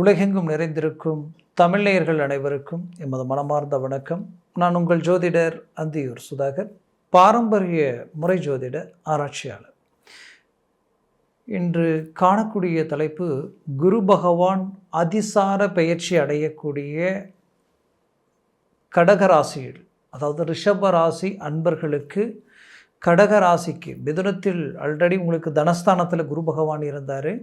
உலகெங்கும் நிறைந்திருக்கும் தமிழ்நேயர்கள் அனைவருக்கும் எமது மனமார்ந்த வணக்கம். நான் உங்கள் ஜோதிடர் அந்தியூர் சுதாகர் பாரம்பரிய முறை ஜோதிட ஆராய்ச்சியாளர். இன்று காணக்கூடிய தலைப்பு குரு பகவான் அதிசார பெயர்ச்சி அடையக்கூடிய கடகராசியில் அதாவது ரிஷப ராசி அன்பர்களுக்கு கடகராசிக்கு மிதுனத்தில் ஆல்ரெடி உங்களுக்கு தனஸ்தானத்தில் குரு பகவான் இருந்தார்.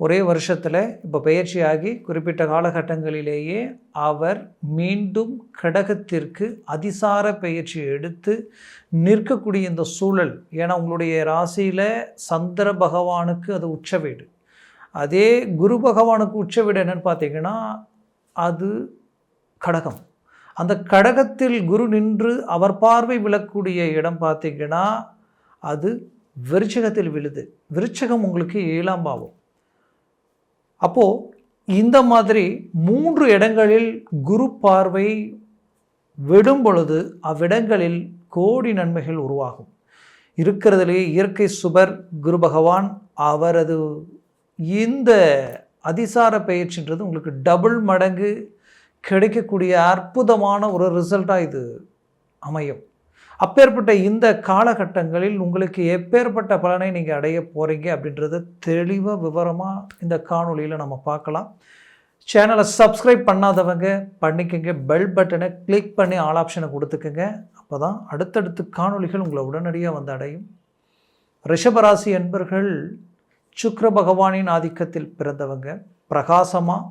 ஒரே வருஷத்தில் இப்போ பயிற்சியாகி குறிப்பிட்ட காலகட்டங்களிலேயே அவர் மீண்டும் கடகத்திற்கு அதிசார பயிற்சி எடுத்து நிற்கக்கூடிய இந்த சூழல். ஏன்னா உங்களுடைய ராசியில் சந்திர பகவானுக்கு அது உச்ச வீடு. அதே குரு பகவானுக்கு உச்ச வீடு என்னன்னு பார்த்தீங்கன்னா அது கடகம். அந்த கடகத்தில் குரு நின்று அவர் பார்வை விழக்கூடிய இடம் பார்த்தீங்கன்னா அது விருச்சகத்தில் விழுது. விருச்சகம் உங்களுக்கு ஏழாம் பாவம். அப்போது இந்த மாதிரி மூன்று இடங்களில் குரு பார்வை விடும் பொழுது அவ்விடங்களில் கோடி நன்மைகள் உருவாகும். இருக்கிறதுலேயே இயற்கை சுபர் குரு பகவான் அவரது இந்த அதிசார பயிற்சின்றது உங்களுக்கு டபுள் மடங்கு கிடைக்கக்கூடிய அற்புதமான ஒரு ரிசல்ட்டாக இது அமையும். அப்பேற்பட்ட இந்த காலகட்டங்களில் உங்களுக்கு எப்பேற்பட்ட பலனை நீங்கள் அடைய போகிறீங்க அப்படின்றத தெளிவாக விவரமாக இந்த காணொளியில் நம்ம பார்க்கலாம். சேனலை சப்ஸ்கிரைப் பண்ணாதவங்க பண்ணிக்கோங்க. பெல் பட்டனை கிளிக் பண்ணி ஆல் ஆப்ஷனை கொடுத்துக்கோங்க. அப்போ தான் அடுத்தடுத்து காணொலிகள் உங்களை உடனடியாக வந்து அடையும். ரிஷபராசி என்பர்கள் சுக்ர பகவானின் ஆதிக்கத்தில் பிறந்தவங்க. பிரகாசமாக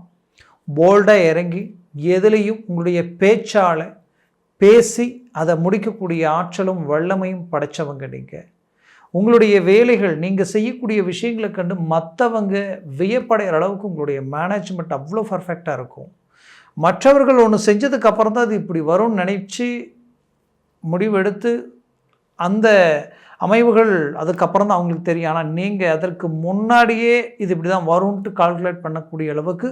போல்டாக இறங்கி எதுலேயும் உங்களுடைய பேச்சாலை பேசி அதை முடிக்கக்கூடிய ஆற்றலும் வல்லமையும் படைச்சவங்க நீங்கள் உங்களுடைய வேலைகள் நீங்கள் செய்யக்கூடிய விஷயங்களை கண்டு மற்றவங்க வியப்படைகிற அளவுக்கு உங்களுடைய மேனேஜ்மெண்ட் அவ்வளோ பர்ஃபெக்டாக இருக்கும். மற்றவர்கள் ஒன்று செஞ்சதுக்கு அப்புறம் தான் அது இப்படி வரும்னு நினச்சி முடிவெடுத்து அந்த அமைவுகள் அதுக்கப்புறம் தான் அவங்களுக்கு தெரியும். ஆனால் நீங்கள் அதற்கு முன்னாடியே இது இப்படி தான் வரும்ன்ட்டு கால்குலேட் பண்ணக்கூடிய அளவுக்கு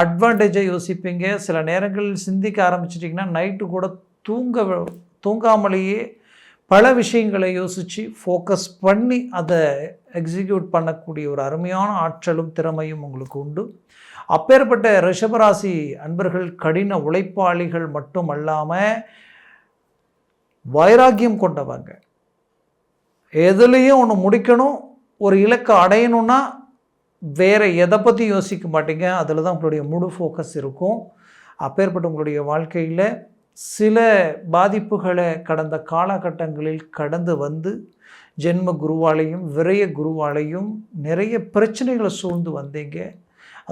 அட்வான்டேஜை யோசிப்பீங்க. சில நேரங்களில் சிந்திக்க ஆரம்பிச்சிட்டிங்கன்னா நைட்டு கூட தூங்க தூங்காமலேயே பல விஷயங்களை யோசித்து ஃபோக்கஸ் பண்ணி அதை எக்ஸிக்யூட் பண்ணக்கூடிய ஒரு அருமையான ஆற்றலும் திறமையும் உங்களுக்கு உண்டு. அப்பேற்பட்ட ரிஷபராசி அன்பர்கள் கடின உழைப்பாளிகள் மட்டும் அல்லாமல் வைராக்கியம் கொண்டவங்க. எதுலேயும் ஒன்று முடிக்கணும் ஒரு இலக்கை அடையணும்னா வேறு எதை பற்றி யோசிக்க மாட்டீங்க அதில் தான் உங்களுடைய முழு ஃபோக்கஸ் இருக்கும். அப்பேற்பட்ட உங்களுடைய வாழ்க்கையில் சில பாதிப்புகளை கடந்த காலகட்டங்களில் கடந்து வந்து ஜென்ம குருவாலையும் விரய குருவாலையும் நிறைய பிரச்சனைகளை சூழ்ந்து வந்தீங்க.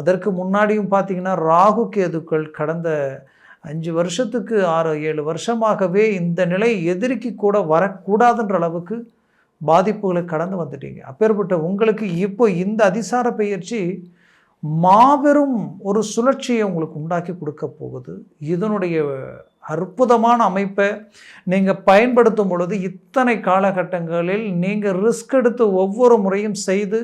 அதற்கு முன்னாடியும் பார்த்தீங்கன்னா ராகு கேதுக்கள் கடந்த அஞ்சு வருஷத்துக்கு ஆறு ஏழு வருஷமாகவே இந்த நிலை எதிரிக்கு கூட வரக்கூடாதுன்ற அளவுக்கு பாதிப்புகளை கடந்து வந்துட்டீங்க. அப்பேற்பட்ட உங்களுக்கு இப்போ இந்த அதிசார பயிற்சி மாபெரும் ஒரு சுழற்சியை உங்களுக்கு உண்டாக்கி கொடுக்க போகுது. இதனுடைய அற்புதமான அமைப்பை நீங்கள் பயன்படுத்தும் பொழுது இத்தனை காலகட்டங்களில் நீங்கள் ரிஸ்க் எடுத்து ஒவ்வொரு முறையும் செய்து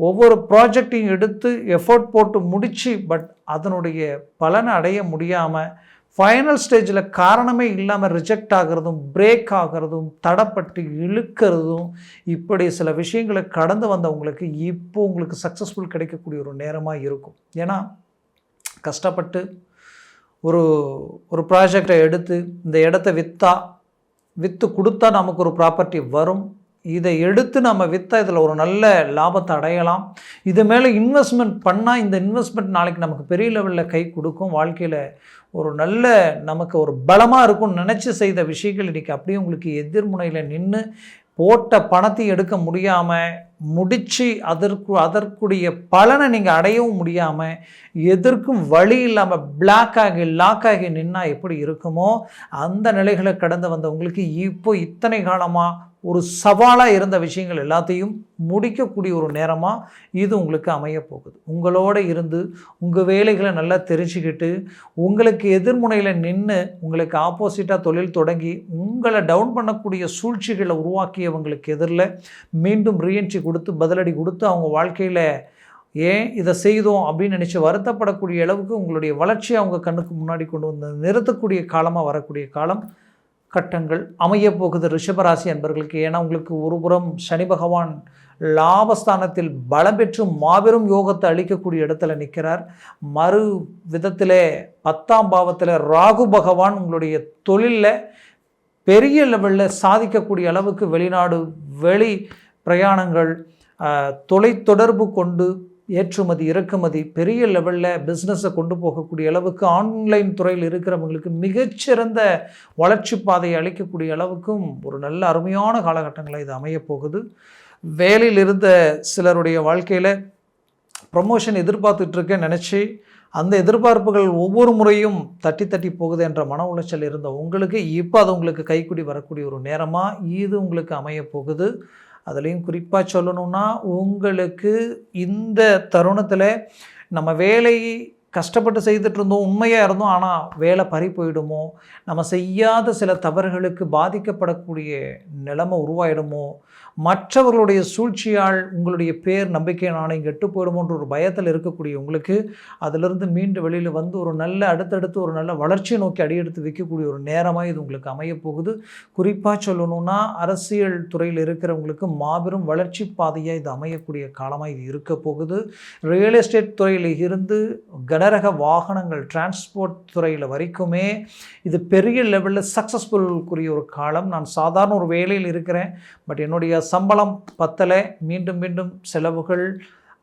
ஒவ்வொரு ப்ராஜெக்டையும் எடுத்து எஃபோர்ட் போட்டு முடித்து பட் அதனுடைய பலனை அடைய முடியாமல் ஃபைனல் ஸ்டேஜில் காரணமே இல்லாமல் ரிஜெக்ட் ஆகிறதும் பிரேக் ஆகிறதும் தடப்பட்டு இழுக்கிறதும் இப்படி சில விஷயங்களை கடந்து வந்தவங்களுக்கு இப்போ உங்களுக்கு சக்ஸஸ்ஃபுல் கிடைக்கக்கூடிய ஒரு நேரமாக இருக்கும். ஏன்னா கஷ்டப்பட்டு ஒரு ஒரு ப்ராஜெக்டை எடுத்து இந்த இடத்த விற்றா விற்று கொடுத்தா நமக்கு ஒரு ப்ராப்பர்ட்டி வரும். இதை எடுத்து நம்ம விற்றா இதில் ஒரு நல்ல லாபத்தை அடையலாம். இது மேலே இன்வெஸ்ட்மெண்ட் பண்ணால் இந்த இன்வெஸ்ட்மெண்ட் நாளைக்கு நமக்கு பெரிய லெவலில் கை கொடுக்கும். வாழ்க்கையில் ஒரு நல்ல நமக்கு ஒரு பலமாக இருக்கும்னு நினச்சி செய்த விஷயங்கள் இன்றைக்கி அப்படியே உங்களுக்கு எதிர்முனையில் நின்று போட்ட பணத்தையும் எடுக்க முடியாமல் முடித்து அதற்கு அதற்குரிய பலனை நீங்கள் அடையவும் முடியாமல் எதற்கும் வழி இல்லாமல் பிளாக் ஆகி லாக் ஆகி நின்னால் எப்படி இருக்குமோ அந்த நிலைகளை கடந்து வந்தவங்களுக்கு இப்போ இத்தனை காலமாக ஒரு சவாலாக இருந்த விஷயங்கள் எல்லாத்தையும் முடிக்கக்கூடிய ஒரு நேரமாக இது உங்களுக்கு அமைய போகுது. உங்களோட இருந்து உங்கள் வேலைகளை நல்லா தெரிஞ்சுக்கிட்டு உங்களுக்கு எதிர்முனையில் நின்று உங்களுக்கு ஆப்போசிட்டாக தொழில் தொடங்கி உங்களை டவுன் பண்ணக்கூடிய சூழ்ச்சிகளை உருவாக்கியவங்களுக்கு எதிரில் மீண்டும் ரீஎன்ட்ரி கொடுத்து பதிலடி கொடுத்து அவங்க வாழ்க்கையில் ஏன் இதை செய்தோம் அப்படின்னு நினச்சி வருத்தப்படக்கூடிய அளவுக்கு உங்களுடைய வளர்ச்சியை அவங்க கண்ணுக்கு முன்னாடி கொண்டு வந்து நிறுத்தக்கூடிய காலமாக வரக்கூடிய காலம் கட்டங்கள் அமையப்போகுது ரிஷபராசி என்பர்களுக்கு ஏன்னா உங்களுக்கு ஒருபுறம் சனி பகவான் லாபஸ்தானத்தில் பலம் பெற்று மாபெரும் யோகத்தை அளிக்கக்கூடிய இடத்துல நிற்கிறார். மறு விதத்தில் பத்தாம் பாவத்தில் ராகு பகவான் உங்களுடைய தொழிலில் பெரிய லெவலில் சாதிக்கக்கூடிய அளவுக்கு வெளிநாடு வெளி பிரயாணங்கள் தொலைத்தொடர்பு கொண்டு ஏற்றுமதி இறக்குமதி பெரிய லெவலில் பிஸ்னஸை கொண்டு போகக்கூடிய அளவுக்கு ஆன்லைன் துறையில் இருக்கிறவங்களுக்கு மிகச்சிறந்த வளர்ச்சி பாதையை அளிக்கக்கூடிய அளவுக்கும் ஒரு நல்ல அருமையான காலகட்டங்களை இது அமையப்போகுது வேலையில் இருந்த சிலருடைய வாழ்க்கையில் ப்ரொமோஷன் எதிர்பார்த்துட்டு இருக்கேன் நினச்சி அந்த எதிர்பார்ப்புகள் ஒவ்வொரு முறையும் தட்டி தட்டி போகுது என்ற மன உளைச்சல் இருந்த உங்களுக்கு இப்போ அது உங்களுக்கு கைக்குடி வரக்கூடிய ஒரு நேரமாக இது உங்களுக்கு அமையப்போகுது அதுலேயும் குறிப்பாக சொல்லணும்னா உங்களுக்கு இந்த தருணத்தில் நம்ம வேலை கஷ்டப்பட்டு செய்துட்டு இருந்தோம் உண்மையாக இருந்தோம் ஆனால் வேலை பறி போயிடுமோ? நம்ம செய்யாத சில தவறுகளுக்கு பாதிக்கப்படக்கூடிய நிலைமை உருவாயிடுமோ? மற்றவர்களுடைய சூழ்ச்சியால் உங்களுடைய பேர் நம்பிக்கை நாணயம் கெட்டு போயிடுமோன்ற ஒரு பயத்தில் இருக்கக்கூடிய உங்களுக்கு அதிலிருந்து மீண்டு வெளியில் வந்து ஒரு நல்ல அடுத்தடுத்து ஒரு நல்ல வளர்ச்சியை நோக்கி அடியெடுத்து வைக்கக்கூடிய ஒரு நேரமாக இது உங்களுக்கு அமையப் போகுது. குறிப்பாக சொல்லணும்னா அரசியல் துறையில் இருக்கிறவங்களுக்கு மாபெரும் வளர்ச்சி பாதையாக இது அமையக்கூடிய காலமாக இது இருக்க போகுது. ரியல் எஸ்டேட் துறையில் இருந்து கனரக வாகனங்கள் டிரான்ஸ்போர்ட் துறையில் வரைக்குமே இது பெரிய லெவலில் சக்ஸஸ்ஃபுல்க்குரிய ஒரு காலம். நான் சாதாரண ஒரு வேலையில் இருக்கிறேன் பட் என்னுடைய சம்பளம் பத்தலை. மீண்டும் மீண்டும் செலவுகள்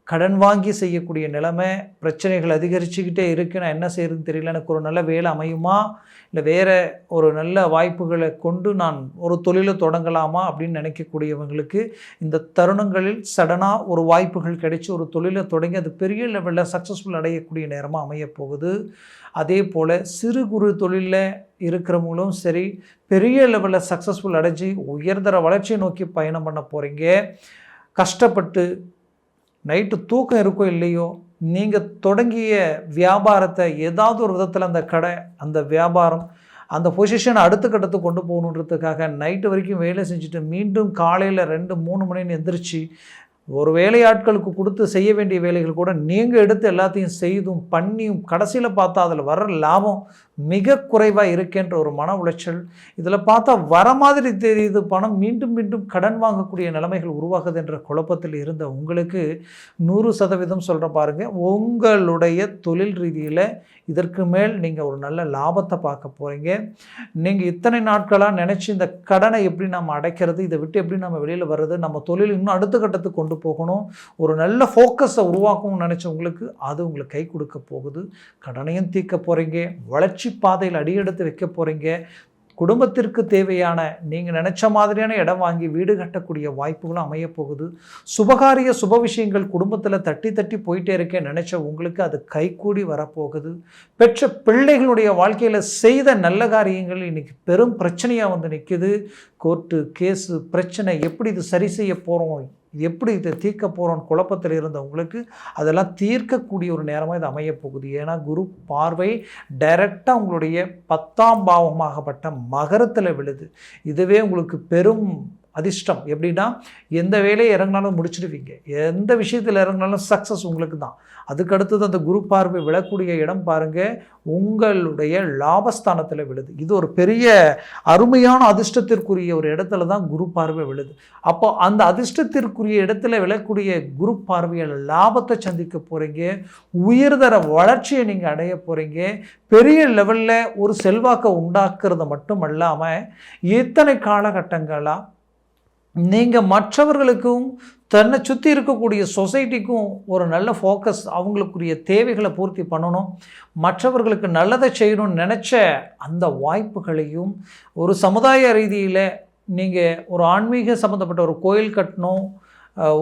கடன் வாங்கி செய்யக்கூடிய நிலைமை பிரச்சனைகள் அதிகரிச்சுக்கிட்டே இருக்குது நான் என்ன செய்யறதுன்னு தெரியல. எனக்கு ஒரு நல்ல வேலை அமையுமா? இல்லை வேறு ஒரு நல்ல வாய்ப்புகளை கொண்டு நான் ஒரு தொழிலை தொடங்கலாமா? அப்படின்னு நினைக்கக்கூடியவங்களுக்கு இந்த தருணங்களில் சடனாக ஒரு வாய்ப்புகள் கிடைச்சி ஒரு தொழிலை தொடங்கி அது பெரிய லெவலில் சக்ஸஸ்ஃபுல் அடையக்கூடிய நேரமாக அமையப்போகுது அதே போல் சிறு குறு தொழிலில் இருக்கிறவங்களும் சரி பெரிய லெவலில் சக்ஸஸ்ஃபுல் அடைஞ்சு உயர்தர வளர்ச்சியை நோக்கி பயணம் பண்ண போகிறீங்க கஷ்டப்பட்டு நைட்டு தூக்கம் இருக்கோ இல்லையோ நீங்கள் தொடங்கிய வியாபாரத்தை ஏதாவது ஒரு விதத்தில் அந்த கடை அந்த வியாபாரம் அந்த பொசிஷனை அடுத்த கட்டத்துக்கு கொண்டு போகணுன்றதுக்காக நைட்டு வரைக்கும் வேலை செஞ்சுட்டு மீண்டும் காலையில் ரெண்டு மூணு மணின்னு எந்திரிச்சு ஒரு வேலையாட்களுக்கு கொடுத்து செய்ய வேண்டிய வேலைகள் கூட நீங்கள் எடுத்து எல்லாத்தையும் செய்தும் பண்ணியும் கடைசியில் பார்த்தா அதில் வர்ற லாபம் மிக குறைவாக இருக்கேன்ற ஒரு மன உளைச்சல். இதில் பார்த்தா வர மாதிரி தெரியுது பணம் மீண்டும் மீண்டும் கடன் வாங்கக்கூடிய நிலைமைகள் உருவாகுது என்ற குழப்பத்தில் இருந்த உங்களுக்கு நூறு சதவீதம் சொல்கிற பாருங்க. உங்களுடைய தொழில் ரீதியில் இதற்கு மேல் நீங்கள் ஒரு நல்ல லாபத்தை பார்க்க போகிறீங்க நீங்கள் இத்தனை நாட்களாக நினச்சி இந்த கடனை எப்படி நம்ம அடைக்கிறது இதை விட்டு எப்படி நம்ம வெளியில் வர்றது நம்ம தொழில் இன்னும் அடுத்த கட்டத்துக்கு கொண்டு போகணும். ஒரு நல்ல ஃபோக்கஸை உருவாக்கணும்னு நினச்சவங்களுக்கு அது உங்களுக்கு கை கொடுக்க போகுது. கடனையும் தீர்க்க போகிறீங்க வளர்ச்சி பாதையில் அடியெடுத்து வைக்க போகிறீங்க குடும்பத்திற்கு தேவையான நீங்கள் நினச்ச மாதிரியான இடம் வாங்கி வீடு கட்டக்கூடிய வாய்ப்புகளும் அமையப்போகுது சுபகாரிய சுப விஷயங்கள் குடும்பத்தில் தட்டி தட்டி போயிட்டே இருக்கேன் நினச்ச உங்களுக்கு அது கைகூடி வரப்போகுது. பெற்ற பிள்ளைகளுடைய வாழ்க்கையில் செய்த நல்ல காரியங்கள் இன்றைக்கி பெரும் பிரச்சனையாக வந்து நிற்குது கோர்ட்டு கேஸு பிரச்சனை எப்படி இது சரி செய்ய போகிறோம் இது எப்படி இதை தீர்க்க போகிறோம் குழப்பத்தில் இருந்தவங்களுக்கு அதெல்லாம் தீர்க்கக்கூடிய ஒரு நேரமாக இது அமைய போகுது. ஏன்னா குரு பார்வை டைரெக்டாக உங்களுடைய பத்தாம் பாவமாகப்பட்ட மகரத்தில் விழுது. இதுவே உங்களுக்கு பெரும் அதிர்ஷ்டம். எப்படின்னா எந்த வேலையை இறங்கினாலும் முடிச்சிடுவீங்க. எந்த விஷயத்தில் இறங்கினாலும் சக்ஸஸ் உங்களுக்கு தான் அதுக்கு அடுத்தது அந்த குரு பார்வை விழக்கூடிய இடம் பாருங்கள் உங்களுடைய லாபஸ்தானத்தில் விழுது. இது ஒரு பெரிய அருமையான அதிர்ஷ்டத்திற்குரிய ஒரு இடத்துல தான் குரு பார்வை விழுது. அப்போ அந்த அதிர்ஷ்டத்திற்குரிய இடத்துல விழக்கூடிய குரு பார்வையில் லாபத்தை சந்திக்க போகிறீங்க உயர்தர வளர்ச்சியை நீங்கள் அடைய போகிறீங்க பெரிய லெவலில் ஒரு செல்வாக்கை உண்டாக்குறது மட்டும் அல்லாமல் இத்தனை காலகட்டங்களாக நீங்கள் மற்றவர்களுக்கும் தன்னை சுற்றி இருக்கக்கூடிய சொசைட்டிக்கும் ஒரு நல்ல ஃபோக்கஸ் அவங்களுக்குரிய தேவைகளை பூர்த்தி பண்ணணும். மற்றவர்களுக்கு நல்லதை செய்யணும்னு நினச்ச அந்த வாய்ப்புகளையும் ஒரு சமுதாய ரீதியில் நீங்கள் ஒரு ஆன்மீக சம்மந்தப்பட்ட ஒரு கோயில் கட்டணும்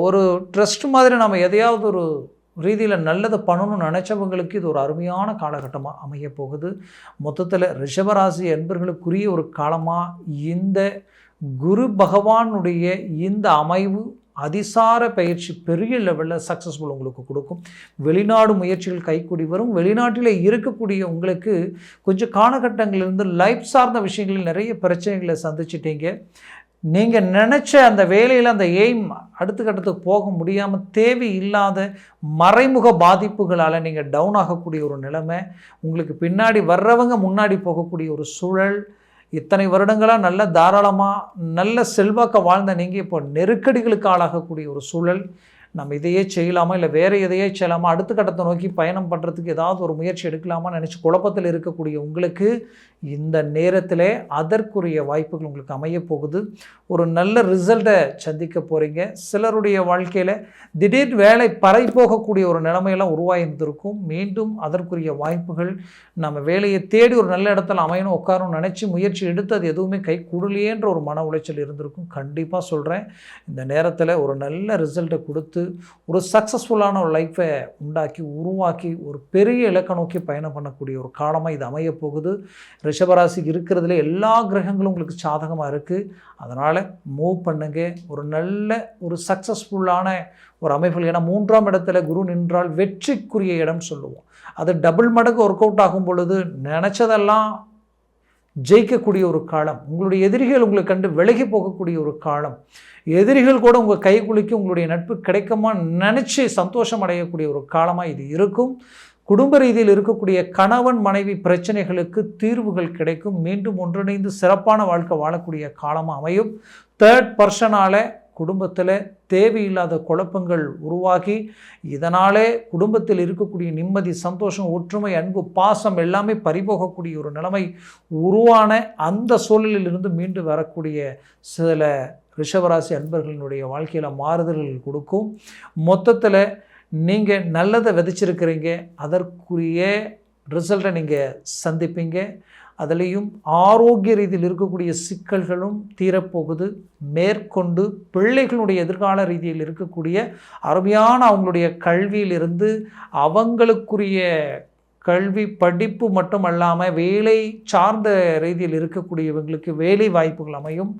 ஒரு ட்ரஸ்ட் மாதிரி நம்ம எதையாவது ஒரு ரீதியில் நல்லதை பண்ணணும்னு நினச்சவங்களுக்கு இது ஒரு அருமையான காலகட்டமாக அமைய போகுது. மொத்தத்தில் ரிஷபராசி என்பர்களுக்குரிய ஒரு காலமாக இந்த குரு பகவானுடைய இந்த அமைவு அதிசார பயிற்சி பெரிய லெவலில் சக்ஸஸ்ஃபுல் உங்களுக்கு கொடுக்கும். வெளிநாடு முயற்சிகள் கைக்கூடி வரும். வெளிநாட்டில் இருக்கக்கூடிய உங்களுக்கு கொஞ்சம் காலகட்டங்களிலிருந்து லைஃப் சார்ந்த விஷயங்களில் நிறைய பிரச்சனைகளை சந்திச்சிட்டீங்க. நீங்கள் நினச்ச அந்த வேலையில் அந்த எய்ம் அடுத்த கட்டத்துக்கு போக முடியாமல் தேவையில்லாத மறைமுக பாதிப்புகளால் நீங்கள் டவுன் ஆகக்கூடிய ஒரு நிலைமை உங்களுக்கு பின்னாடி வர்றவங்க முன்னாடி போகக்கூடிய ஒரு சூழல் இத்தனை வருடங்களாக நல்ல தாராளமாக நல்ல செல்வாக்க வாழ்ந்த நீங்கள் இப்போ நெருக்கடிகளுக்கு ஆளாகக்கூடிய ஒரு சூழல். நம்ம இதையே செய்யலாமா? இல்லை வேறு எதையே செய்யலாமா? அடுத்த கட்டத்தை நோக்கி பயணம் பண்ணுறதுக்கு ஏதாவது ஒரு முயற்சி எடுக்கலாமா நினச்சி குழப்பத்தில் இருக்கக்கூடிய உங்களுக்கு இந்த நேரத்தில் அதற்குரிய வாய்ப்புகள் உங்களுக்கு அமைய போகுது. ஒரு நல்ல ரிசல்ட்டை சந்திக்க போகிறீங்க சிலருடைய வாழ்க்கையில் திடீர் வேலை பறை போகக்கூடிய ஒரு நிலைமையெல்லாம் உருவாயிருந்திருக்கும். மீண்டும் அதற்குரிய வாய்ப்புகள் நம்ம வேலையை தேடி ஒரு நல்ல இடத்துல அமையணும் உட்காரணும் நினச்சி முயற்சி எடுத்து அது எதுவுமே கை கூடலையேன்ற ஒரு மன உளைச்சல் இருந்திருக்கும். கண்டிப்பாக சொல்கிறேன் இந்த நேரத்தில் ஒரு நல்ல ரிசல்ட்டை கொடுத்து ஒரு சக்ஸஸ்ஃபுல்லான ஒரு லைஃப்பை உண்டாக்கி உருவாக்கி ஒரு பெரிய இலக்கை நோக்கி பயணம் பண்ணக்கூடிய ஒரு காலமாக இது அமைய போகுது. ரிஷபராசிக்கு இருக்கிறதுல எல்லா கிரகங்களும் உங்களுக்கு சாதகமாக இருக்குது அதனால் மூவ் பண்ணுங்க. ஒரு நல்ல ஒரு சக்ஸஸ்ஃபுல்லான ஒரு அமைப்பு ஏன்னா மூன்றாம் இடத்துல குரு நின்றால் வெற்றிக்குரிய இடம் சொல்லுவோம். அது டபுள் மடங்கு ஒர்க் அவுட் ஆகும் பொழுது நினச்சதெல்லாம் ஜெயிக்கக்கூடிய ஒரு காலம் உங்களுடைய எதிரிகள் உங்களை கண்டு விலகி போகக்கூடிய ஒரு காலம் எதிரிகள் கூட உங்கள் கை குலுக்கி உங்களுடைய நட்பு கிடைக்குமா நினச்சி சந்தோஷம் அடையக்கூடிய ஒரு காலமாக இது இருக்கும். குடும்ப ரீதியில் இருக்கக்கூடிய கணவன் மனைவி பிரச்சனைகளுக்கு தீர்வுகள் கிடைக்கும். மீண்டும் ஒன்றிணைந்து சிறப்பான வாழ்க்கை வாழக்கூடிய காலமாக அமையும். தேர்ட் பர்சனால் குடும்பத்தில் தேவையில்லாத குழப்பங்கள் உருவாகி இதனாலே குடும்பத்தில் இருக்கக்கூடிய நிம்மதி சந்தோஷம் ஒற்றுமை அன்பு பாசம் எல்லாமே பறிபோகக்கூடிய ஒரு நிலைமை உருவான அந்த சூழலிலிருந்து மீண்டு வரக்கூடிய சில ரிஷபராசி அன்பர்களினுடைய வாழ்க்கையில் மாறுதல்கள் கொடுக்கும். மொத்தத்தில் நீங்கள் நல்லதை விதைச்சிருக்கிறீங்க. அதற்குரிய ரிசல்ட்டை நீங்கள் சந்திப்பீங்க. அதுலேயும் ஆரோக்கிய ரீதியில் இருக்கக்கூடிய சிக்கல்களும் தீரப்போகுது. மேற்கொண்டு பிள்ளைகளுடைய எதிர்கால ரீதியில் இருக்கக்கூடிய அருமையான அவங்களுடைய கல்வியிலிருந்து அவங்களுக்குரிய கல்வி படிப்பு மட்டும் அல்லாமல் வேலை சார்ந்த ரீதியில் இருக்கக்கூடியவங்களுக்கு வேலை வாய்ப்புகள் அமையும்.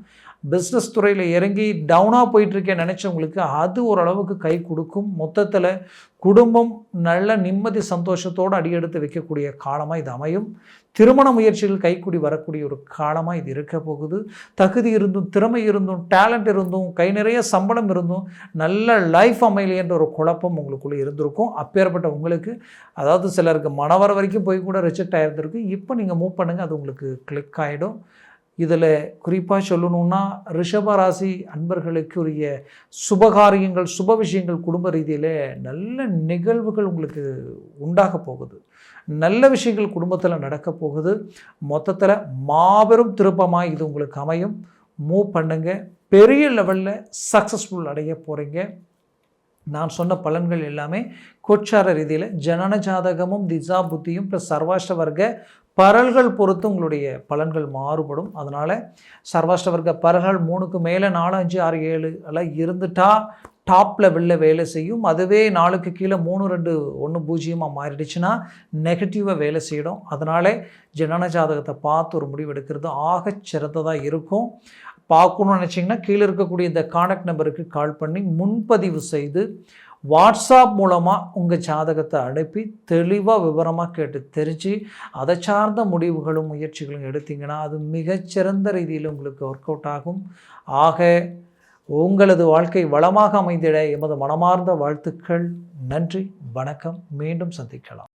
பிஸ்னஸ் துறையில் இறங்கி டவுனாக போயிட்டுருக்கேன் நினச்சவங்களுக்கு அது ஓரளவுக்கு கை கொடுக்கும். மொத்தத்தில் குடும்பம் நல்ல நிம்மதி சந்தோஷத்தோடு அடியெடுத்து வைக்கக்கூடிய காலமாக இது அமையும். திருமண முயற்சியில் கைக்குடி வரக்கூடிய ஒரு காலமாக இது இருக்க போகுது. தகுதி இருந்தும் திறமை இருந்தும் டேலண்ட் இருந்தும் கை நிறைய சம்பளம் இருந்தும் நல்ல லைஃப் அமையலையன்ற ஒரு குழப்பம் உங்களுக்குள்ளே இருந்திருக்கும். அப்பேற்பட்ட உங்களுக்கு அதாவது சிலருக்கு மனவர வரைக்கும் போய் கூட ரிஜெக்ட் ஆகிருந்திருக்கு இப்போ நீங்கள் மூவ் பண்ணுங்கள் அது உங்களுக்கு கிளிக் ஆகிடும் இதில் குறிப்பாக சொல்லணுன்னா ரிஷபராசி அன்பர்களுக்கு உரிய சுபகாரியங்கள் சுப விஷயங்கள் குடும்ப ரீதியில் நல்ல நிகழ்வுகள் உங்களுக்கு உண்டாக போகுது. நல்ல விஷயங்கள் குடும்பத்தில் நடக்க போகுது. மொத்தத்தில் மாபெரும் திருப்பமாக இது உங்களுக்கு அமையும். மூவ் பண்ணுங்க. பெரிய லெவலில் சக்ஸஸ்ஃபுல் அடைய போகிறீங்க நான் சொன்ன பலன்கள் எல்லாமே கோச்சார ரீதியில் ஜனன ஜாதகமும் திசா புத்தியும் ப்ளஸ் சர்வாஷ்ட வர்க்க பரல்கள் பொறுத்து உங்களுடைய பலன்கள் மாறுபடும். அதனால் சர்வாஷ்டவர்க்க பரல்கள் மூணுக்கு மேலே நாலு அஞ்சு ஆறு ஏழு எல்லாம் இருந்துட்டா டாப் லெவலில் வேலை செய்யும். அதுவே நாளுக்கு கீழே மூணு ரெண்டு ஒன்று பூஜ்ஜியமாக மாறிடுச்சுன்னா நெகட்டிவாக வேலை செய்யணும் அதனால் ஜனன ஜாதகத்தை பார்த்து ஒரு முடிவு எடுக்கிறது ஆகச் சிறந்ததாக இருக்கும். பார்க்கணும்னு நினச்சிங்கன்னா கீழே இருக்கக்கூடிய இந்த காண்டாக்ட் நம்பருக்கு கால் பண்ணி முன்பதிவு செய்து வாட்ஸ்அப் மூலமாக உங்கள் ஜாதகத்தை அனுப்பி தெளிவாக விவரமாக கேட்டு தெரிஞ்சு அதை சார்ந்த முடிவுகளும் முயற்சிகளும் எடுத்திங்கன்னா அது மிகச்சிறந்த ரீதியில் உங்களுக்கு ஒர்க் அவுட் ஆகும். ஆக உங்களது வாழ்க்கை வளமாக அமைந்திட எமது மனமார்ந்த வாழ்த்துக்கள். நன்றி வணக்கம். மீண்டும் சந்திக்கலாம்.